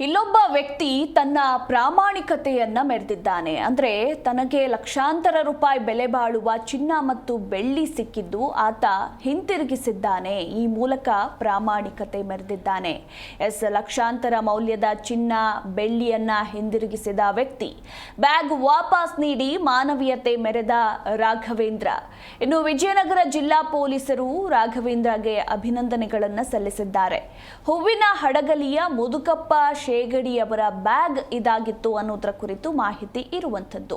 ಇಲ್ಲೊಬ್ಬ ವ್ಯಕ್ತಿ ತನ್ನ ಪ್ರಾಮಾಣಿಕತೆಯನ್ನ ಮೆರೆದಿದ್ದಾನೆ. ಅಂದ್ರೆ ತನಗೆ ಲಕ್ಷಾಂತರ ರೂಪಾಯಿ ಬೆಲೆ ಬಾಳುವ ಚಿನ್ನ ಮತ್ತು ಬೆಳ್ಳಿ ಸಿಕ್ಕಿದ್ದು ಆತ ಹಿಂತಿರುಗಿಸಿದ್ದಾನೆ. ಈ ಮೂಲಕ ಪ್ರಾಮಾಣಿಕತೆ ಮೆರೆದಿದ್ದಾನೆ. ಎಸ್ ಲಕ್ಷಾಂತರ ಮೌಲ್ಯದ ಚಿನ್ನ, ಬೆಳ್ಳಿಯನ್ನ ಹಿಂದಿರುಗಿಸಿದ ವ್ಯಕ್ತಿ ಬ್ಯಾಗ್ ವಾಪಸ್ ನೀಡಿ ಮಾನವೀಯತೆ ಮೆರೆದ ರಾಘವೇಂದ್ರ. ಇನ್ನು ವಿಜಯನಗರ ಜಿಲ್ಲಾ ಪೊಲೀಸರು ರಾಘವೇಂದ್ರಗೆ ಅಭಿನಂದನೆಗಳನ್ನು ಸಲ್ಲಿಸಿದ್ದಾರೆ. ಹೂವಿನ ಹಡಗಲಿಯ ಮುದುಕಪ್ಪ ಶೇಗಡಿ ಅವರ ಬ್ಯಾಗ್ ಇದಾಗಿತ್ತು ಅನ್ನೋದರ ಕುರಿತು ಮಾಹಿತಿ ಇರುವಂಥದ್ದು.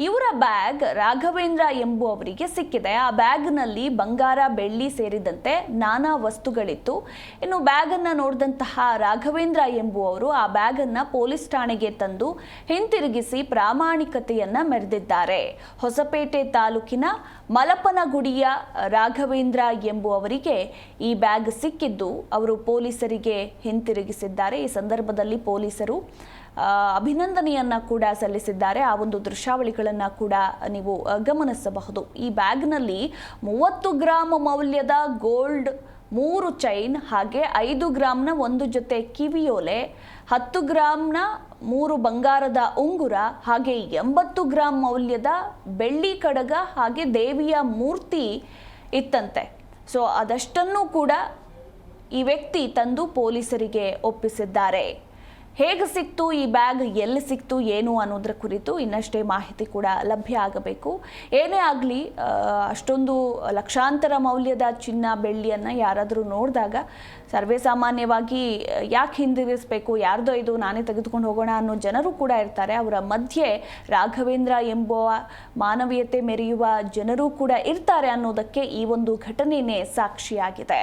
ಇವರ ಬ್ಯಾಗ್ ರಾಘವೇಂದ್ರ ಎಂಬುವವರಿಗೆ ಸಿಕ್ಕಿದೆ. ಆ ಬ್ಯಾಗ್ನಲ್ಲಿ ಬಂಗಾರ, ಬೆಳ್ಳಿ ಸೇರಿದಂತೆ ನಾನಾ ವಸ್ತುಗಳಿತ್ತು. ಇನ್ನು ಬ್ಯಾಗನ್ನು ನೋಡಿದಂತಹ ರಾಘವೇಂದ್ರ ಎಂಬುವವರು ಆ ಬ್ಯಾಗನ್ನು ಪೊಲೀಸ್ ಠಾಣೆಗೆ ತಂದು ಹಿಂತಿರುಗಿಸಿ ಪ್ರಾಮಾಣಿಕತೆಯನ್ನ ಮೆರೆದಿದ್ದಾರೆ. ಹೊಸಪೇಟೆ ತಾಲೂಕಿನ ಮಲಪನಗುಡಿಯ ರಾಘವೇಂದ್ರ ಎಂಬುವವರಿಗೆ ಈ ಬ್ಯಾಗ್ ಸಿಕ್ಕಿದ್ದು ಅವರು ಪೊಲೀಸರಿಗೆ ಹಿಂತಿರುಗಿಸಿದ್ದಾರೆ. ಈ ಸಂದರ್ಭದಲ್ಲಿ ಪೊಲೀಸರು ಆ, ಅಭಿನಂದನೆಯನ್ನ ಕೂಡ ಸಲ್ಲಿಸಿದ್ದಾರೆ. ಆ ಒಂದು ದೃಶ್ಯಾವಳಿಗಳನ್ನ ಕೂಡ ನೀವು ಗಮನಿಸಬಹುದು. ಈ ಬ್ಯಾಗ್ನಲ್ಲಿ ಮೂವತ್ತು ಗ್ರಾಂ ಮೌಲ್ಯದ ಗೋಲ್ಡ್ ಮೂರು ಚೈನ್ ಹಾಗೆ ಐದು ಗ್ರಾಮ್ನ ಒಂದು ಜೊತೆ ಕಿವಿಯೋಲೆ ಹತ್ತು ಗ್ರಾಮ್ನ ಮೂರು ಬಂಗಾರದ ಉಂಗುರ ಹಾಗೆ ಎಂಬತ್ತು ಗ್ರಾಂ ಮೌಲ್ಯದ ಬೆಳ್ಳಿ ಕಡಗ ಹಾಗೆ ದೇವಿಯ ಮೂರ್ತಿ ಇತ್ತಂತೆ. ಸೊ ಅದಷ್ಟನ್ನು ಕೂಡ ಈ ವ್ಯಕ್ತಿ ತಂದು ಪೊಲೀಸರಿಗೆ ಒಪ್ಪಿಸಿದ್ದಾರೆ. ಹೇಗೆ ಸಿಕ್ತು, ಈ ಬ್ಯಾಗ್ ಎಲ್ಲಿ ಸಿಕ್ತು, ಏನು ಅನ್ನೋದ್ರ ಕುರಿತು ಇನ್ನಷ್ಟೇ ಮಾಹಿತಿ ಕೂಡ ಲಭ್ಯ ಆಗಬೇಕು. ಏನೇ ಆಗಲಿ ಅಷ್ಟೊಂದು ಲಕ್ಷಾಂತರ ಮೌಲ್ಯದ ಚಿನ್ನ, ಬೆಳ್ಳಿಯನ್ನು ಯಾರಾದರೂ ನೋಡಿದಾಗ ಸರ್ವೇ ಸಾಮಾನ್ಯವಾಗಿ ಯಾಕೆ ಹಿಂದಿರಿಸಬೇಕು, ಯಾರ್ದೋ ಇದು ನಾನೇ ತೆಗೆದುಕೊಂಡು ಹೋಗೋಣ ಅನ್ನೋ ಜನರು ಕೂಡ ಇರ್ತಾರೆ. ಅವರ ಮಧ್ಯೆ ರಾಘವೇಂದ್ರ ಎಂಬುವ ಮಾನವೀಯತೆ ಮೆರೆಯುವ ಜನರು ಕೂಡ ಇರ್ತಾರೆ ಅನ್ನೋದಕ್ಕೆ ಈ ಒಂದು ಘಟನೆನೇ ಸಾಕ್ಷಿಯಾಗಿದೆ.